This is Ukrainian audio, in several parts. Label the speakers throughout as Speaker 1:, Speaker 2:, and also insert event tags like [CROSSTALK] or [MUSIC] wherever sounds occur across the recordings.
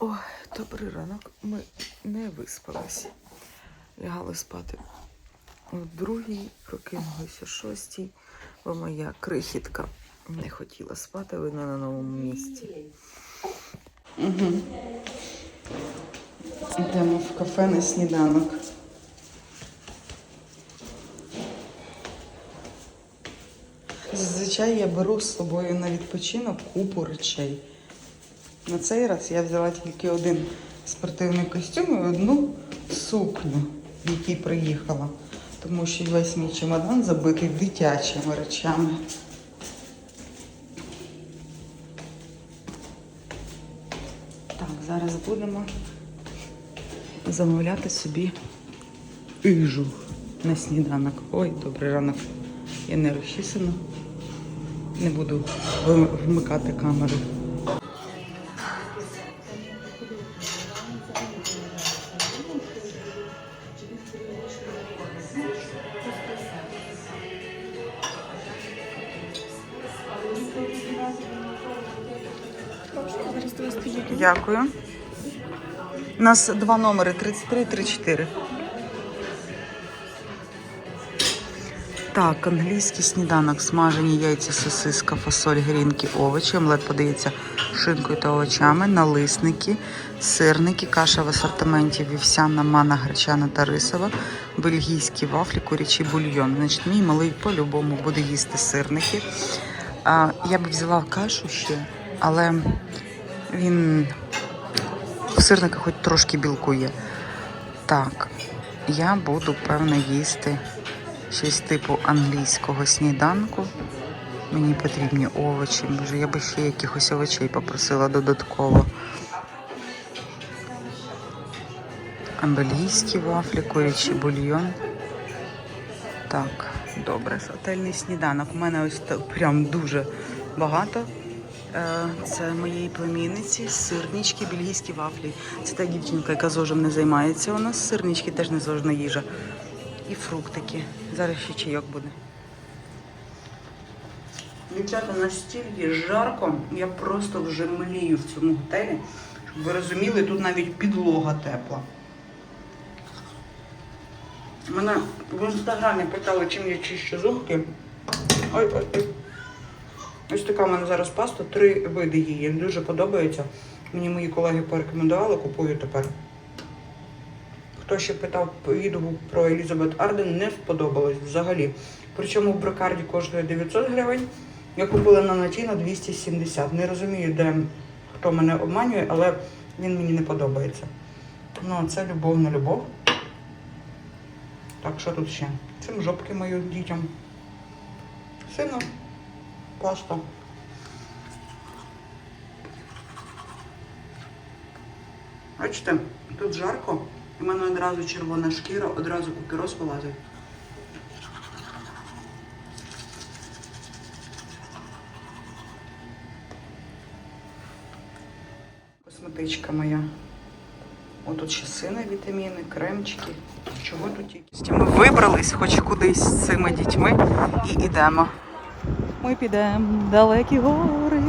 Speaker 1: Ой, добрий ранок. Ми не виспалися. Лягали спати о другій, прокинулися о шостій, бо моя крихітка не хотіла спати, видно на новому місці. Угу. Йдемо в кафе на сніданок. Зазвичай я беру з собою на відпочинок купу речей. На цей раз я взяла тільки один спортивний костюм і одну сукню, в якій приїхала. Тому що весь мій чемодан забитий дитячими речами. Так, зараз будемо замовляти собі їжу на сніданок. Ой, добрий ранок. Я не розчісана. Не буду вмикати камеру. Дякую. У нас два номери 33 і 34. Так, англійський сніданок, смажені яйця, сосиска, фасоль, грінки, овочі. Омлет подається шинкою та овочами, налисники, сирники, каша в асортименті вівсяна, мана, гречана та рисова, бельгійські вафлі, курячий бульйон. Значить, мій малий по-любому буде їсти сирники. А, я б взяла кашу ще, але він сирника хоч трошки білку є. Так, я буду, певно, їсти щось типу англійського сніданку. Мені потрібні овочі. Може, я би ще якихось овочей попросила додатково. Амбелійські вафлі, курячий бульйон. Так, добре. Готельний сніданок. У мене ось прям дуже багато. Е, Це моєї племінниці, сирнички, бельгійські вафлі. Це та дівчинка, яка зожем не займається у нас. Сирнички теж не зожна їжа. І фруктики. Зараз ще чайок буде. Дівчата, настільки жарко, я просто вже млію в цьому готелі. Щоб ви розуміли, тут навіть підлога тепла. Мене в інстаграмі питали, чим я чищу зубки. Ой, ой, ой. Ось така в мене зараз паста, три види її. Дуже подобається. Мені мої колеги порекомендували, купую тепер. Хто ще питав відгук про Елізабет Арден, не сподобалось взагалі. Причому в брокарді коштує 900 гривень. Я купила на Натіно 270. Не розумію, де хто мене обманює, але він мені не подобається. Ну, це любов на любов. Так, що тут ще? Цим жопки мою дітям. Сину, паста. Бачите, тут жарко, і в мене одразу червона шкіра, одразу кукіроз вилазить. Косметичка моя. Отут ще сини вітаміни, кремчики. Чого тут тільки? Ми вибрались хоч кудись з цими дітьми і йдемо. Ми підемо в далекі гори.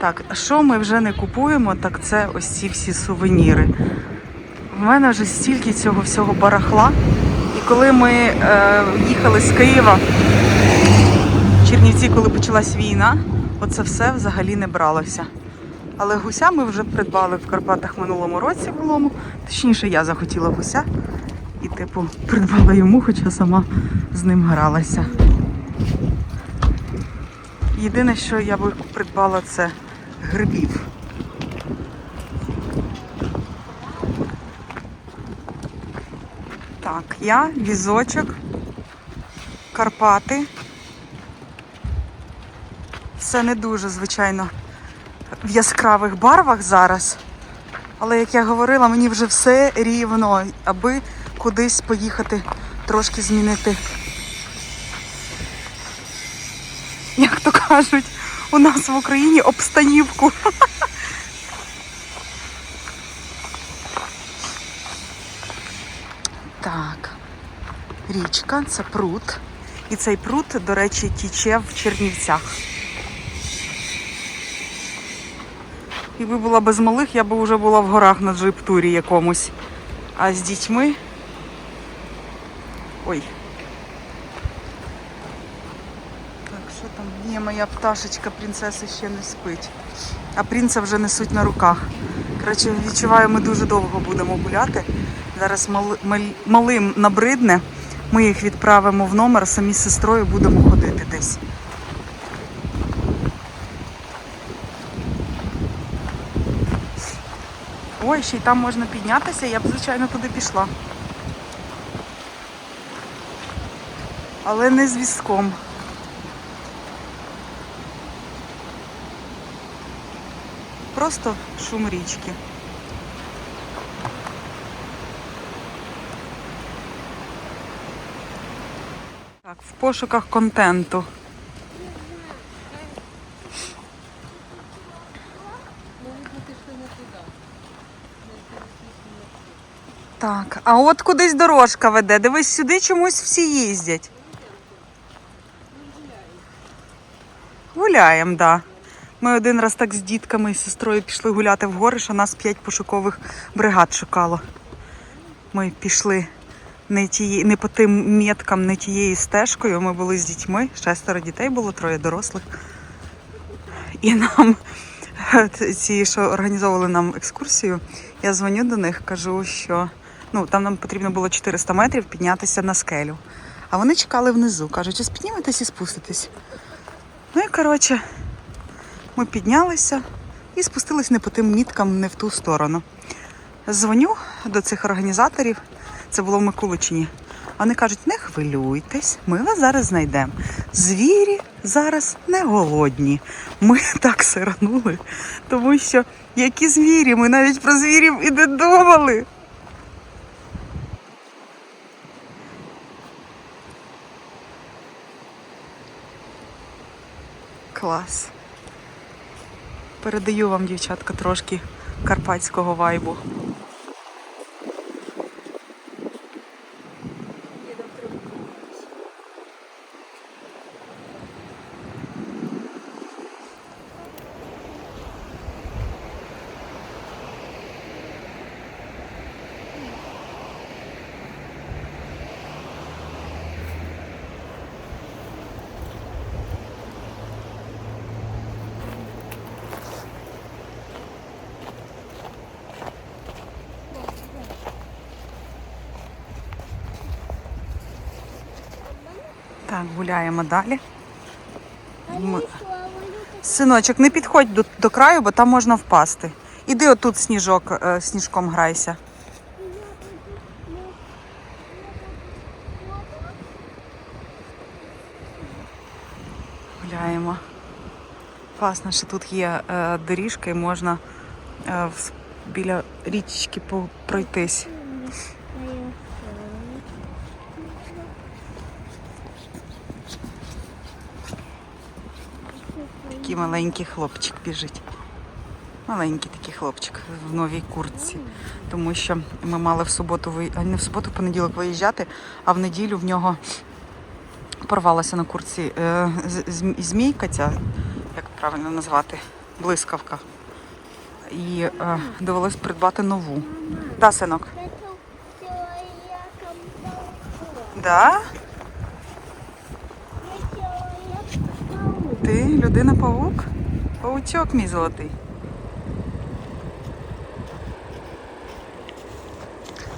Speaker 1: Так, що ми вже не купуємо, так це ось ці всі сувеніри. В мене вже стільки цього всього барахла. І коли ми е, їхали з Києва в Чернівці, коли почалась війна, оце все взагалі не бралося. Але гуся ми вже придбали в Карпатах минулому році булому. Точніше, я захотіла гуся і, типу, придбала йому, хоча сама з ним гралася. Єдине, що я би придбала, це грибів. Так, я, візочок, Карпати. Все не дуже, звичайно, в яскравих барвах зараз. Але як я говорила, мені вже все рівно, аби кудись поїхати, трошки змінити. Як то кажуть, у нас в Україні обстанівку. Так, річка, це пруд. І цей пруд, до речі, тіче в Чернівцях. Якби була без малих, я б вже була в горах на джип-турі якомусь. А з дітьми. Ой. Так, що там? Ні, моя пташечка, принцеса ще не спить. А принца вже несуть на руках. Коротше, відчуваю, ми дуже довго будемо гуляти. Зараз мали- мал- малим набридне. Ми їх відправимо в номер, самі з сестрою будемо ходити десь. Ой, ще й там можна піднятися, я б, звичайно, туди пішла. Але не з візком. Просто шум річки. Так, в пошуках контенту. Так, а от кудись дорожка веде. Дивись, сюди чомусь всі їздять. Гуляємо. Да. Ми один раз так з дітками і сестрою пішли гуляти в гори, що нас п'ять пошукових бригад шукало. Ми пішли не, тії, не по тим меткам, не тією стежкою. Ми були з дітьми, шестеро дітей було, троє дорослих. І нам [LAUGHS] ці, що організовували нам екскурсію, я дзвоню до них, кажу, що ну, там нам потрібно було 400 метрів піднятися на скелю. А вони чекали внизу, кажуть, ось підніметесь і спуститесь. Ну і коротше, ми піднялися і спустились не по тим міткам, не в ту сторону. Дзвоню до цих організаторів, це було в Микуличині. Вони кажуть, не хвилюйтесь, ми вас зараз знайдемо. Звірі зараз не голодні. Ми [LAUGHS] так сиранули, тому що які звірі, ми навіть про звірів і не думали. Клас. Передаю вам, дівчатка, трошки карпатського вайбу. Гуляємо далі. Ми- Синочок, не підходь до, до краю, бо там можна впасти. Іди отут сніжок, е, сніжком грайся. Гуляємо. Класно, що тут є е, доріжка і можна е, біля річки пройтись. Такий маленький хлопчик біжить. Маленький такий хлопчик в новій куртці. Тому що ми мали в суботу не в суботу, в понеділок виїжджати, а в неділю в нього порвалася на куртці е, змійка ця, як правильно назвати, блискавка. І е, довелось придбати нову. Да, синок? Да? Ти людина-павук? Павучок мій золотий.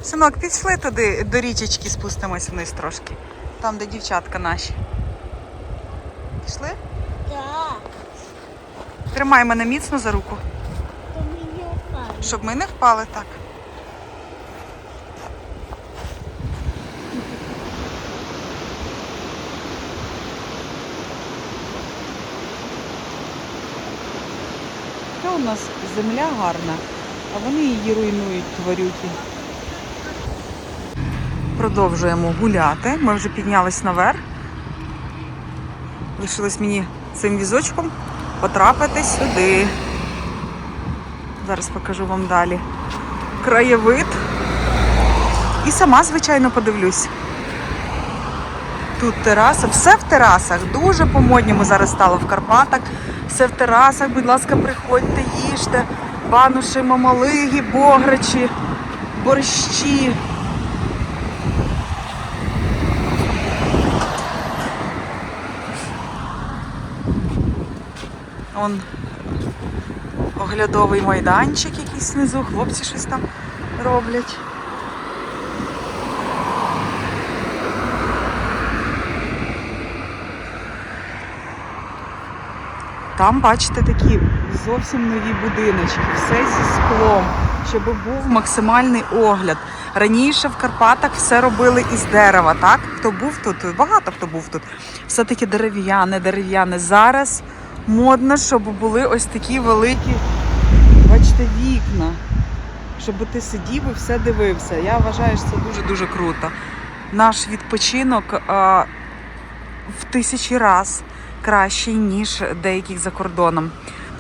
Speaker 1: Синок, пішли туди до річечки спустимось вниз трошки. Там, де дівчатка наші. Пішли?
Speaker 2: Так,
Speaker 1: Тримай мене міцно за руку, щоб ми не впали так. Нас земля гарна, а вони її руйнують, тварюки. Продовжуємо гуляти. Ми вже піднялись наверх. Лишилось мені цим візочком потрапити сюди. Зараз покажу вам далі. Краєвид. І сама, звичайно, подивлюсь. Тут тераса, все в терасах. Дуже по-модньому зараз стало в Карпатах. Все в терасах, будь ласка, приходьте, їжте. бануші, мамалиги, бограчі, борщі. Он оглядовий майданчик якийсь внизу, хлопці щось там роблять. Там, бачите, такі зовсім нові будиночки, все зі склом, щоб був максимальний огляд. Раніше в Карпатах все робили із дерева, так? Хто був тут? Багато хто був тут. Все таки дерев'яне, дерев'яне. Зараз модно, щоб були ось такі великі, бачите, вікна. Щоб ти сидів і все дивився. Я вважаю, що це дуже-дуже круто. Наш відпочинок а, в тисячі раз кращий, ніж деяких за кордоном.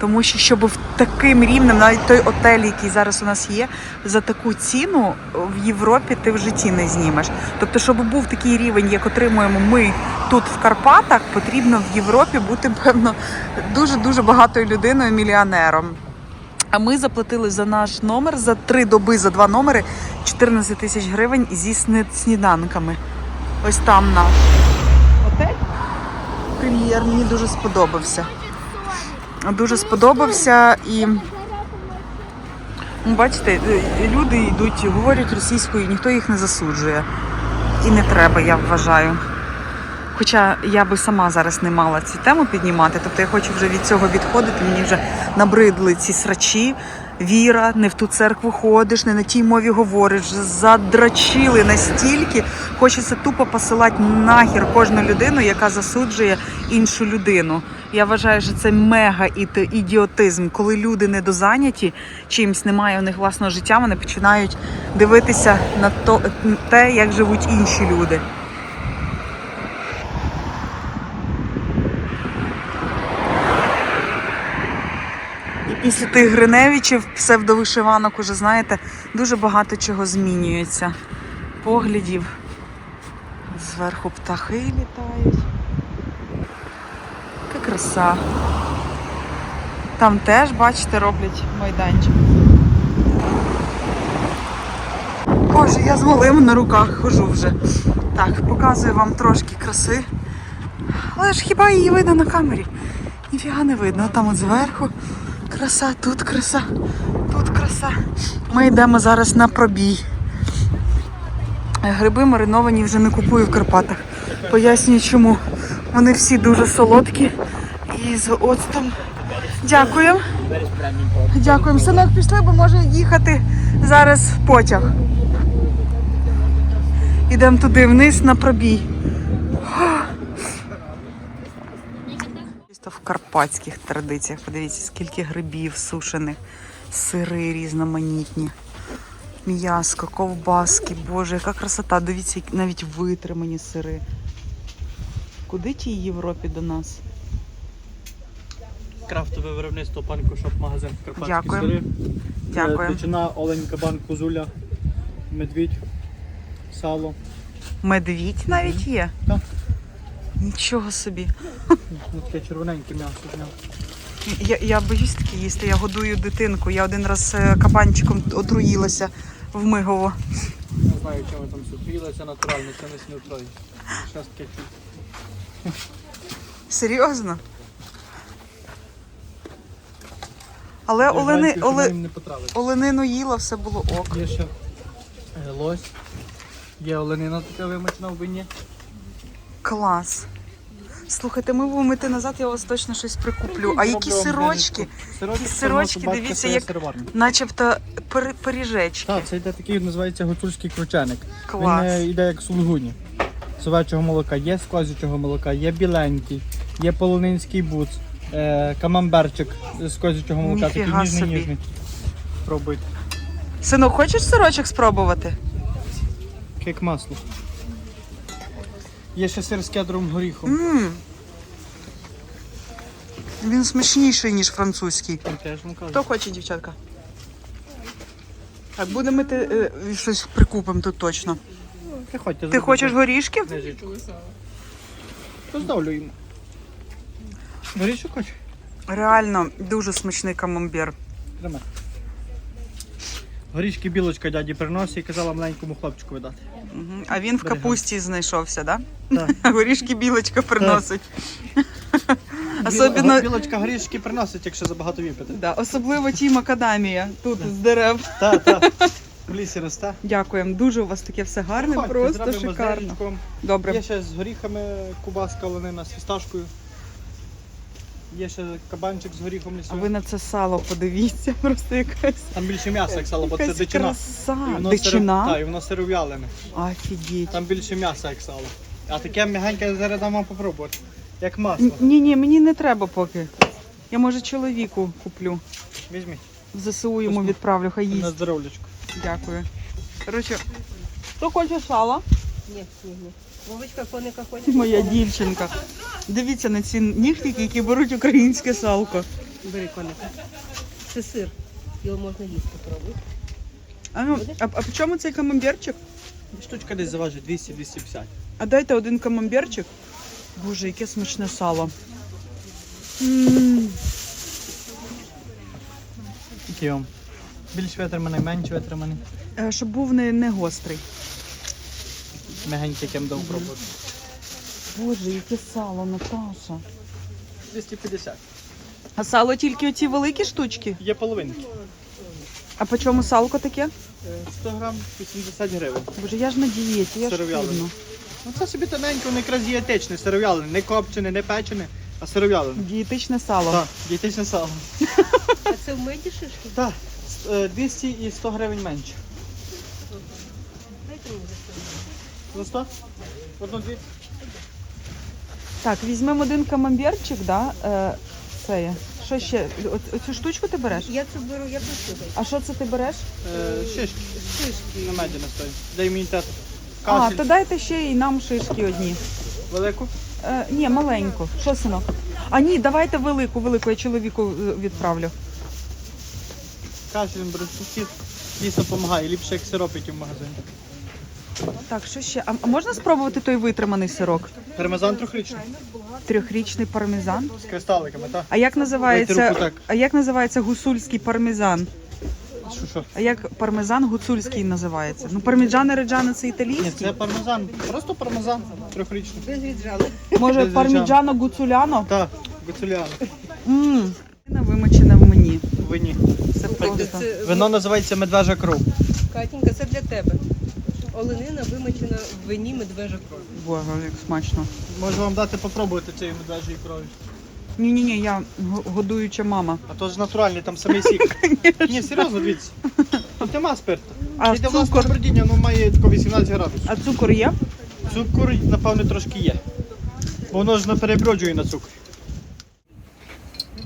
Speaker 1: Тому що щоб в таким рівнем, навіть той отель, який зараз у нас є, за таку ціну в Європі ти в житті не знімеш. Тобто, щоб був такий рівень, як отримуємо ми тут в Карпатах, потрібно в Європі бути, певно, дуже-дуже багатою людиною, мільйонером. А ми заплатили за наш номер за три доби за два номери 14 тисяч гривень зі сніданками. Ось там наш. Прем'єр мені дуже сподобався. Дуже сподобався і ну, бачите, е, люди йдуть, говорять російською, ніхто їх не засуджує. І не треба, я вважаю. Хоча я би сама зараз не мала цю тему піднімати, тобто я хочу вже від цього відходити. Мені вже набридли ці срачі. Віра, не в ту церкву ходиш, не на тій мові говориш. Задрачили настільки. Хочеться тупо посилати нахер кожну людину, яка засуджує іншу людину. Я вважаю, що це мега ідіотизм, коли люди недозайняті чимсь, немає у них власного життя, вони починають дивитися на те, як живуть інші люди. Після тих Гриневичів, псевдовишиванок, уже знаєте, дуже багато чого змінюється. Поглядів. Зверху птахи літають. Яка краса. Там теж, бачите, роблять майданчик. Боже, я з малим на руках хожу вже. Так, показую вам трошки краси. Але ж хіба її видно на камері? Ніфіга не видно. Там от зверху краса, тут краса, тут краса. Ми йдемо зараз на пробій. Гриби мариновані вже не купую в Карпатах. Пояснюю чому. Вони всі дуже солодкі і з оцтом. Дякуємо. Дякуємо. Синок, пішли, бо може їхати зараз потяг. Ідемо туди вниз на пробій. В карпатських традиціях. Подивіться, скільки грибів сушених, сири різноманітні. М'яско, ковбаски, боже, яка красота. Дивіться, навіть витримані сири. Куди тій Європі до нас?
Speaker 3: Крафтове виробництво панку шоп магазин Карпатські
Speaker 1: Дякую.
Speaker 3: сири.
Speaker 1: Дякую.
Speaker 3: Дичина, олень, кабан, козуля, медвідь, сало.
Speaker 1: Медвідь навіть є.
Speaker 3: Так.
Speaker 1: Нічого собі.
Speaker 3: Ну, таке червоненьке м'ясо. з нього.
Speaker 1: Я, я боюсь таке їсти, я годую дитинку. Я один раз е, кабанчиком отруїлася в Мигово.
Speaker 3: Не знаю, чим там супілося натурально, це не снютрой. Щас таке.
Speaker 1: Серйозно? Але олени,
Speaker 3: знаю,
Speaker 1: оле,
Speaker 3: не потравить.
Speaker 1: оленину їла, все було ок.
Speaker 3: Є ще е, лось. Є оленина така вимочена в вині.
Speaker 1: Клас. Слухайте, ми будемо йти назад, я вас точно щось прикуплю. А які сирочки?
Speaker 3: Сирочки,
Speaker 1: сирочки, дивіться, як- Начебто пир- пиріжечки.
Speaker 3: Так, це йде такий, називається гуцульський крученик.
Speaker 1: Клас.
Speaker 3: Він е, йде як сулугуні. З овечого молока, є з козячого молока, є біленький, є полонинський буц, е, камамберчик з козячого молока, такий
Speaker 1: Ніфіга
Speaker 3: ніжний
Speaker 1: собі.
Speaker 3: ніжний. Пробуйте.
Speaker 1: Синок, хочеш сирочок спробувати?
Speaker 3: Як масло. Є ще сир з кедровим горіхом.
Speaker 1: м Він смачніший, ніж французький.
Speaker 3: Теж кажуть.
Speaker 1: Хто хоче, дівчатка? Так, будемо йти е, щось прикупимо тут точно.
Speaker 3: Приходьте,
Speaker 1: Ти хочеш горішки?
Speaker 3: Роздавлю йому. Горішок хочеш?
Speaker 1: Реально дуже смачний камамбер.
Speaker 3: Тримай. Горішки білочка дяді приносить і казала маленькому хлопчику видати.
Speaker 1: Мгм. А він в
Speaker 3: Берегам.
Speaker 1: капусті знайшовся, да?
Speaker 3: Так. [LAUGHS]
Speaker 1: Горішки білочка приносить. [LAUGHS] Особливо,
Speaker 3: Білочка горішки приносить, якщо забагато випити.
Speaker 1: да, особливо ті макадамія тут з дерев.
Speaker 3: Так, так. [LAUGHS] В лісі росте.
Speaker 1: Дякуємо. Дуже у вас таке все гарне,
Speaker 3: Ходьте,
Speaker 1: просто
Speaker 3: зробимо з
Speaker 1: шикарно. Добре.
Speaker 3: Є ще з горіхами кубаска оленина з фісташкою. Є ще кабанчик з горіхом
Speaker 1: А
Speaker 3: лісовим.
Speaker 1: ви на це сало подивіться, [LAUGHS] просто якась,
Speaker 3: Там більше м'яса, як сало, бо це
Speaker 1: якась
Speaker 3: дичина.
Speaker 1: краса.
Speaker 3: І воно сиро-
Speaker 1: Дичина?
Speaker 3: Так, і воно сиров'ялене.
Speaker 1: Офігеть.
Speaker 3: Там більше м'яса, як сало. А таке м'ягеньке зараз дам вам попробувати. Як масло.
Speaker 1: Ні, ні, мені не треба поки. Я може чоловіку куплю.
Speaker 3: Візьміть.
Speaker 1: В ЗСУ йому
Speaker 3: Ось
Speaker 1: відправлю, хай
Speaker 3: На
Speaker 1: їсть. Дякую. Коротше, хто хоче сала?
Speaker 4: Ні, ні, ні. Вовочка коника хоче.
Speaker 1: Моя дівчинка. Дивіться на ці нігтики, які беруть українське салко.
Speaker 4: Бери коника. Це сир. Його можна їсти, пробуй.
Speaker 1: А, ну, а, а по чому цей камамберчик?
Speaker 3: Штучка десь заважить 200-250.
Speaker 1: А дайте один камамберчик. Боже, яке смачне сало. М,
Speaker 3: Який вам? Більш витриманий, менш витриманий.
Speaker 1: е, Щоб був не, не гострий.
Speaker 3: Мягенький, яким дав пробувати.
Speaker 1: Боже, яке сало, Наташа.
Speaker 3: 250.
Speaker 1: А сало тільки оці великі штучки?
Speaker 3: Є половинки.
Speaker 1: А по чому салко таке?
Speaker 3: Е, 100 грам 80 гривень.
Speaker 1: Боже, я ж на дієті, я ж худну.
Speaker 3: Ну це собі тоненько, воно якраз дієтичне, сиров'ялене, не копчене, не печене, а сиров'ялене.
Speaker 1: Дієтичне сало.
Speaker 3: Так, дієтичне сало.
Speaker 4: А це в меді шишки?
Speaker 3: Так, е, 200 і 100 гривень менше.
Speaker 4: За
Speaker 3: За 100? Одну-дві?
Speaker 1: Так, візьмемо один камамберчик, да? Е, це є. Що ще? О- Оцю штучку ти береш?
Speaker 4: Я це беру, я послухаю.
Speaker 1: А що це ти береш?
Speaker 3: Е, шишки
Speaker 4: Шишки.
Speaker 3: на меді настоїть. Для імунітету.
Speaker 1: А,
Speaker 3: Кашель.
Speaker 1: то дайте ще і нам шишки одні.
Speaker 3: Велику?
Speaker 1: Е, ні, маленьку. Що, синок? А ні, давайте велику, велику, я чоловіку е, відправлю.
Speaker 3: Кашель, бронхітит. Дійсно допомагає, ліпше як сироп, який в магазині.
Speaker 1: Так, що ще? А, можна спробувати той витриманий сирок?
Speaker 3: Пармезан трьохрічний.
Speaker 1: Трьохрічний пармезан.
Speaker 3: З кристаликами, так?
Speaker 1: А як
Speaker 3: Дайте руку
Speaker 1: називається,
Speaker 3: так.
Speaker 1: а як називається гусульський пармезан?
Speaker 3: Що що?
Speaker 1: А як пармезан гуцульський називається? Ну, парміджани реджани це
Speaker 3: Ні,
Speaker 1: італійський.
Speaker 3: це пармезан. Просто пармезан трьохрічний.
Speaker 1: Може, парміджано гуцуляно?
Speaker 3: Так, гуцуляно.
Speaker 1: Ммм. Вимочена в мені.
Speaker 3: В вині.
Speaker 1: Це просто.
Speaker 3: Вино називається медвежа кров.
Speaker 4: Катінька, це для тебе. Оленина вимочена в вині медвежа кров.
Speaker 1: Боже, як смачно.
Speaker 3: Можу вам дати попробувати цієї медвежої крові.
Speaker 1: Ні, ні, ні, я годуюча мама.
Speaker 3: А то ж натуральний, там самий сік. [LAUGHS] Ні, серйозно, дивіться. Тут нема спирту.
Speaker 1: А
Speaker 3: Йде власне
Speaker 1: цукор?
Speaker 3: бродіння, воно має тако 18 градусів.
Speaker 1: А цукор є?
Speaker 3: Цукор, напевно, трошки є. Бо воно ж не переброджує на цукор.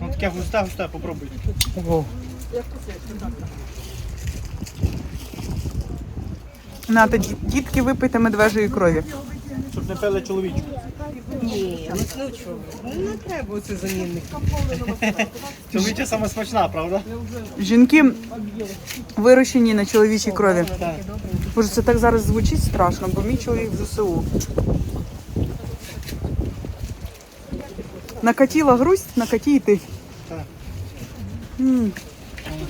Speaker 3: Ну таке густе, густе, попробуйте.
Speaker 1: Ого. Нате, ді- дітки, випийте медвежої крові.
Speaker 3: Щоб не пили чоловічку.
Speaker 4: Ні, ну ну чого? ви? Ну не треба оце замінник. [LAUGHS]
Speaker 3: Чоловіча саме смачна, правда?
Speaker 1: Жінки вирощені на чоловічій крові.
Speaker 3: Так.
Speaker 1: Боже, це так зараз звучить страшно, бо мій чоловік в ЗСУ. Накатіла грусть, накаті і ти.
Speaker 3: Так.
Speaker 1: М,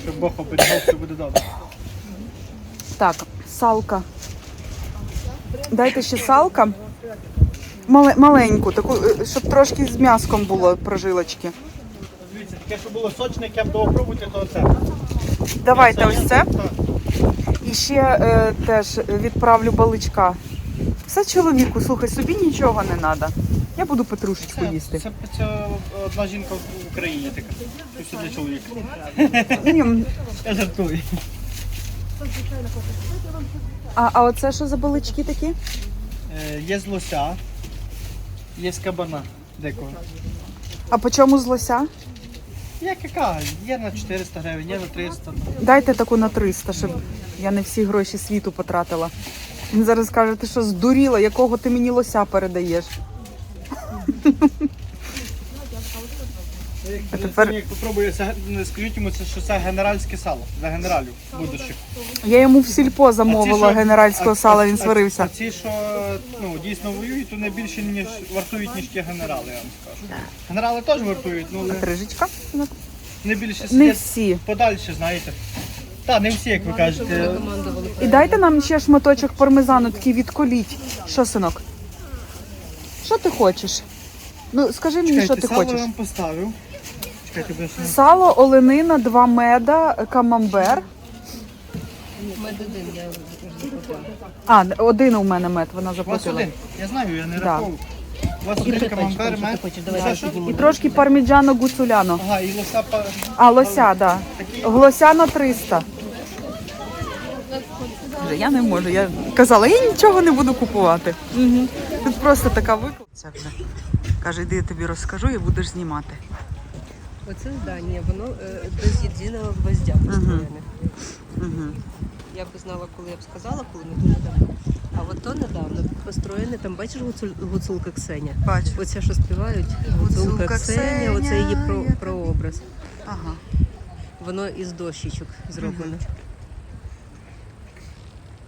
Speaker 3: Щоб Бог оберігав, все буде добре.
Speaker 1: Так, салка. Дайте ще салка. Мале- маленьку, таку, е, щоб трошки з м'яском було прожилочки.
Speaker 3: Дивіться, таке, що було сочне, яке б то оце.
Speaker 1: Давайте ось це. І ще е, теж відправлю баличка. Все чоловіку, слухай, собі нічого не треба. Я буду петрушечку
Speaker 3: Це,
Speaker 1: їсти.
Speaker 3: це, це одна жінка в Україні така. Це для чоловіка.
Speaker 1: Ні,
Speaker 3: Я жартую.
Speaker 1: А, а оце що за балички такі?
Speaker 3: Е, є з лося, є з кабана дикого.
Speaker 1: А по чому з лося?
Speaker 3: Як яка? Є на 400 гривень, є на 300.
Speaker 1: Дайте таку на 300, щоб я не всі гроші світу потратила. Він зараз каже, ти що здуріла, якого ти мені лося передаєш? А тепер-
Speaker 3: Як попробую, це, не скажіть йому, це, що це генеральське сало для генералів будущих.
Speaker 1: Я йому в сільпо замовила
Speaker 3: що-
Speaker 1: генеральського
Speaker 3: а-
Speaker 1: сала, він
Speaker 3: а-
Speaker 1: сварився.
Speaker 3: А ці, що ну, дійсно воюють, то не більше ніж вартують, ніж ті генерали, я вам скажу. Генерали теж вартують, ну але
Speaker 1: Трижечка?
Speaker 3: не більше
Speaker 1: Не
Speaker 3: сидять
Speaker 1: всі.
Speaker 3: подальше, знаєте. Та, не всі, як ви кажете.
Speaker 1: І дайте нам ще шматочок пармезану, такий відколіть. Що, синок? Що ти хочеш? Ну, скажи мені, що
Speaker 3: Чекайте,
Speaker 1: ти
Speaker 3: сало
Speaker 1: хочеш.
Speaker 3: я вам поставив.
Speaker 1: Сало, оленина, два меда, камамбер.
Speaker 4: Мед один, я.
Speaker 1: А, один у мене мед, вона
Speaker 3: У вас
Speaker 1: заплатила.
Speaker 3: один. Я знаю, я не
Speaker 1: Да.
Speaker 3: рахував. У вас один камамбер, мед. Це що?
Speaker 1: І трошки парміджано гуцуляно.
Speaker 3: Ага, і лоса па...
Speaker 1: А, лося, да. Глосяно 300. Вже Я не можу. Я казала, я нічого не буду купувати. Угу. Тут просто така виклиця вже. Каже, йди я тобі розкажу і будеш знімати.
Speaker 4: Оце здання, воно е, без єдиного гвоздя построєне.
Speaker 1: Угу.
Speaker 4: Я б знала, коли я б сказала, коли не дуже давно. А от то недавно построєне, там бачиш гуцулка Ксеня?
Speaker 1: Бачу.
Speaker 4: Оце, що співають,
Speaker 1: Гуцулка
Speaker 4: Ксеня, оце її про, прообраз.
Speaker 1: Ага.
Speaker 4: Воно із дощечок зроблено.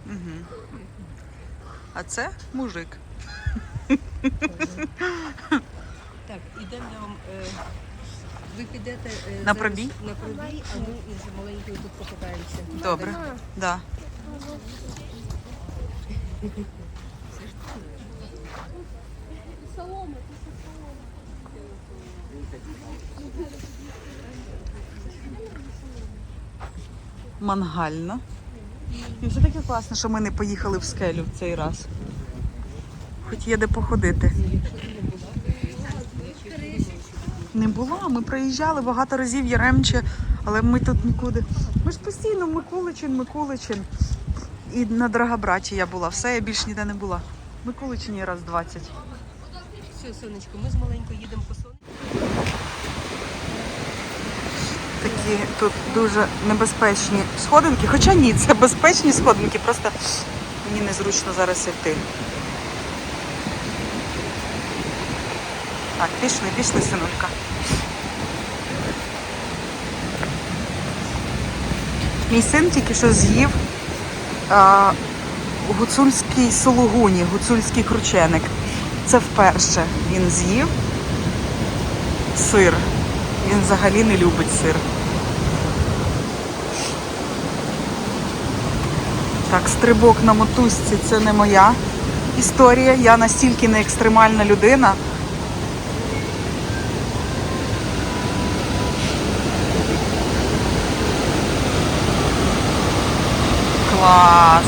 Speaker 1: Угу. А це мужик.
Speaker 4: Так, ідемо я вам. Е, ви підете е,
Speaker 1: На
Speaker 4: зараз
Speaker 1: пробій?
Speaker 4: На пробій, а ми із маленькою тут покатаємося.
Speaker 1: Добре. Да. Мангально. І все таки класно, що ми не поїхали в скелю в цей раз. Хоч є де походити. Не була, ми проїжджали багато разів Яремче, але ми тут нікуди. Ми ж постійно Миколичин, Миколичин. І на Драгобраті я була. Все, я більш ніде не була. Миколичині раз 20.
Speaker 4: Все, сонечко, ми з маленькою їдемо по сонечку.
Speaker 1: Такі тут дуже небезпечні сходинки. Хоча ні, це безпечні сходинки, просто мені незручно зараз йти. Так, пішли, пішли, синулька. Мій син тільки що з'їв а, гуцульський сулугуні, гуцульський крученик. Це вперше він з'їв сир. Він взагалі не любить сир. Так, стрибок на мотузці це не моя історія. Я настільки не екстремальна людина. Клас!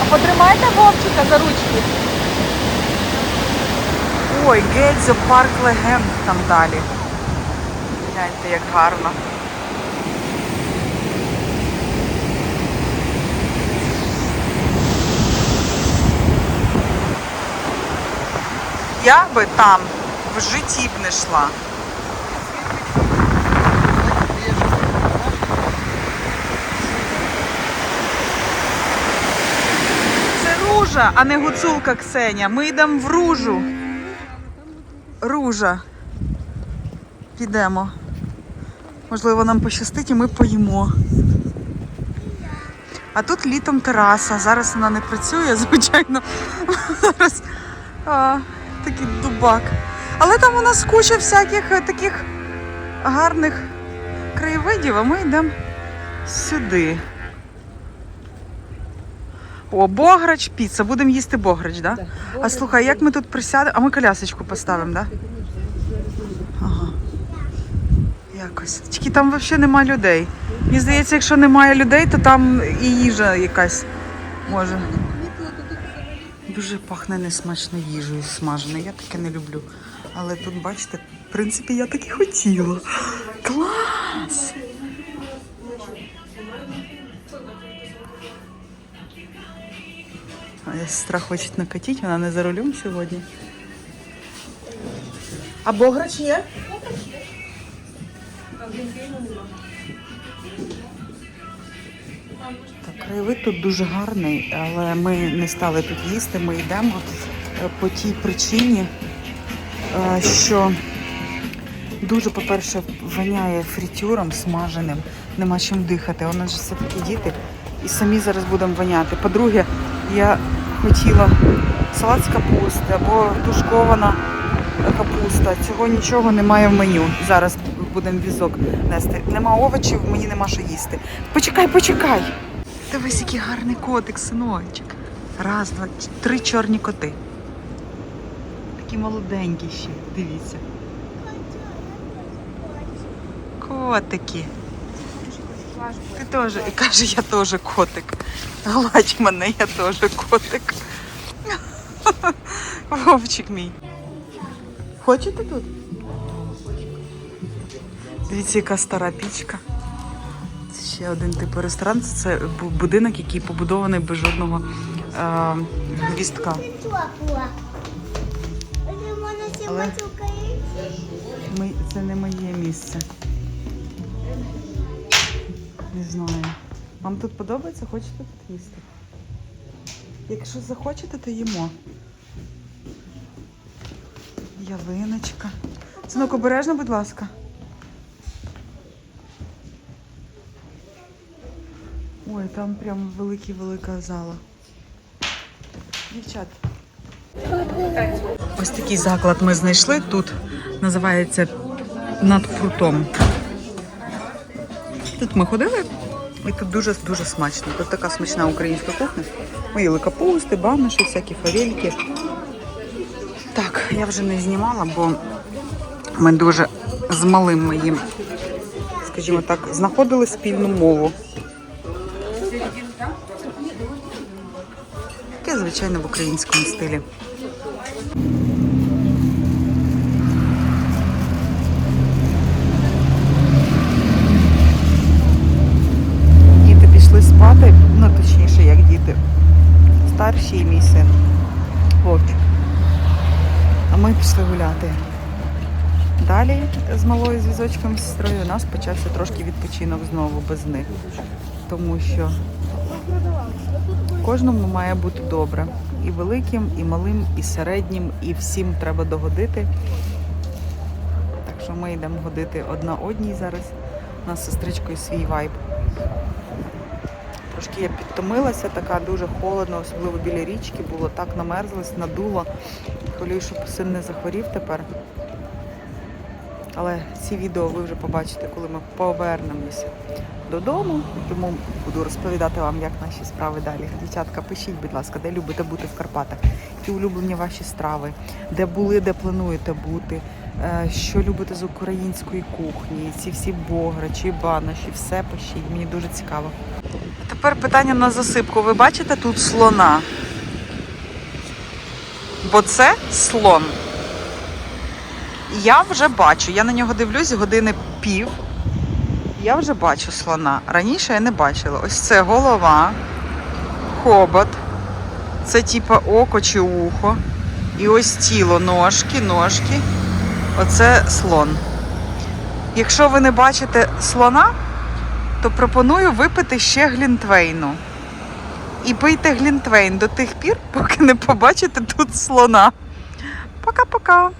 Speaker 1: А потримайте Вовчика за ручки. Ой, Гельзо парк легенд там далі. Гляньте, як гарно. Я би там в житті б не йшла. Це ружа, а не гуцулка Ксеня. Ми йдемо в ружу. Ружа. Підемо. Можливо, нам пощастить і ми поїмо. А тут літом тераса. Зараз вона не працює, [LAUGHS] звичайно. Зараз такий дубак. Але там у нас куча всяких е, таких гарних краєвидів, а ми йдемо сюди. О, бограч, піца. Будемо їсти бограч, так? А слухай, як ми тут присядемо? А ми колясочку поставимо, так? Да? Ага. Якось. Тільки там взагалі нема людей. Мені здається, якщо немає людей, то там і їжа якась може. Дуже пахне несмачною їжею смаженою. Я таке не люблю. Але тут, бачите, в принципі, я так і хотіла. Клас! А сестра хоче накатити, вона не за рулем сьогодні. А бограч є? Так, краєвид тут дуже гарний, але ми не стали тут їсти. Ми йдемо е, по тій причині, е, що дуже, по-перше, воняє фритюром смаженим, нема чим дихати. У нас же все-таки діти і самі зараз будемо воняти. По-друге, я хотіла салат з капусти або тушкована капуста. Цього нічого немає в меню. Зараз будемо візок нести. Нема овочів, мені нема що їсти. Почекай, почекай. Дивись, який гарний котик, синочок. Раз, два, три чорні коти. Такі молоденькі ще, дивіться. Котики. Ти теж. І каже, я теж котик. Гладь мене, я теж котик. Вовчик мій. Хочете тут? Дивіться, яка стара пічка. Ще один тип ресторан. Це будинок, який побудований без жодного е,
Speaker 2: мене
Speaker 1: Але- Ми, це не моє місце. Не знаю. Вам тут подобається? Хочете тут їсти? Якщо захочете, то їмо. Ялиночка. Синок, обережно, будь ласка. Ой, там прям великий-велика зала. Дівчат. Ось такий заклад ми знайшли тут. Називається над прутом. Тут ми ходили, і тут дуже дуже смачно. Тут така смачна українська кухня. Їли капусти, баноші, всякі форельки. Так, я вже не знімала, бо ми дуже з малим моїм, скажімо так, знаходили спільну мову. Звичайно, в українському стилі. Діти пішли спати, ну точніше, як діти. Старший і мій син. Хлопчик. А ми пішли гуляти. Далі з малою з візочком з сестрою у нас почався трошки відпочинок знову без них. Тому що кожному має бути добре. І великим, і малим, і середнім, і всім треба догодити. Так що ми йдемо годити одна одній зараз. У нас з сестричкою свій вайб. Трошки я підтомилася, така дуже холодно, особливо біля річки було, так намерзлась, надуло. Хвилюю, щоб син не захворів тепер. Але ці відео ви вже побачите, коли ми повернемося додому. Тому буду розповідати вам, як наші справи далі. Дівчатка, пишіть, будь ласка, де любите бути в Карпатах, які улюблені ваші страви, де були, де плануєте бути, е, що любите з української кухні, ці всі бограчі, баноші, все пишіть, мені дуже цікаво. Тепер питання на засипку. Ви бачите тут слона? Бо це слон. Я вже бачу, я на нього дивлюсь години пів. Я вже бачу слона. Раніше я не бачила. Ось це голова, хобот, це типа око чи ухо. І ось тіло, ножки, ножки. Оце слон. Якщо ви не бачите слона, то пропоную випити ще глінтвейну. І пийте глінтвейн до тих пір, поки не побачите тут слона. Пока-пока.